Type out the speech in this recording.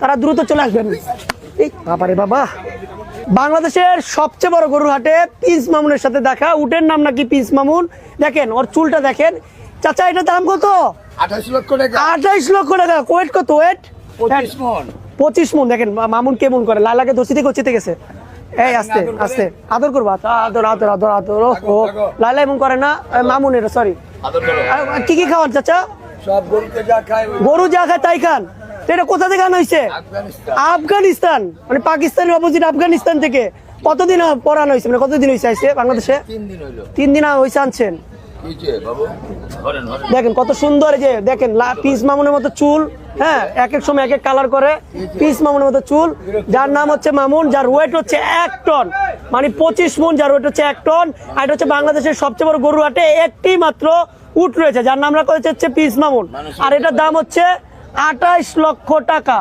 তারা দ্রুত চলে আসবেন। বাবারে বাবা। বাংলাদেশের সবচেয়ে বড় গরুর হাটে পিস মামুনের সাথে দেখা। উটের নাম নাকি পিস মামুন? দেখেন ওর চুলটা দেখেন। চাচা এটার দাম কত? আঠাশ লক্ষ টাকা। আঠাইশ লক্ষ টাকা। ওয়েট কত? ওয়েট? পঁচিশ মন। দেখেন মামুন কেমন করে। লালাকে থেকে হচ্ছে গেছে। এই আস্তে আস্তে। আদর করব। আচ্ছা, আদর আদর আদর আদর। ও লালা এমন করে না। এ, মামুন এটা সরি কি কি খাওয়ান চাচা? গরু যা খায় তাই খান। এটা কোথা থেকে আনা হয়েছে আফগানিস্তান। মানে পাকিস্তানের অপোজিট আফগানিস্তান থেকে। কতদিন পড়ানো হয়েছে মানে কতদিন হয়েছে আইসে বাংলাদেশে? তিন দিন হয়েছে আনছেন। দেখেন কত সুন্দর যে দেখেন লা- পিস মামুনের মতো চুল হ্যাঁ এক এক সময় এক এক কালার করে। পিস মামুনের মতো চুল যার নাম হচ্ছে মামুন যার ওয়েট হচ্ছে এক টন মানে পঁচিশ মন যার ওয়েট হচ্ছে এক টন আর এটা হচ্ছে বাংলাদেশের সবচেয়ে বড় গরু হাটে একটি মাত্র উট রয়েছে যার নাম রাখা হচ্ছে হচ্ছে পিস মামুন। আর এটার দাম হচ্ছে আঠাইশ লক্ষ টাকা।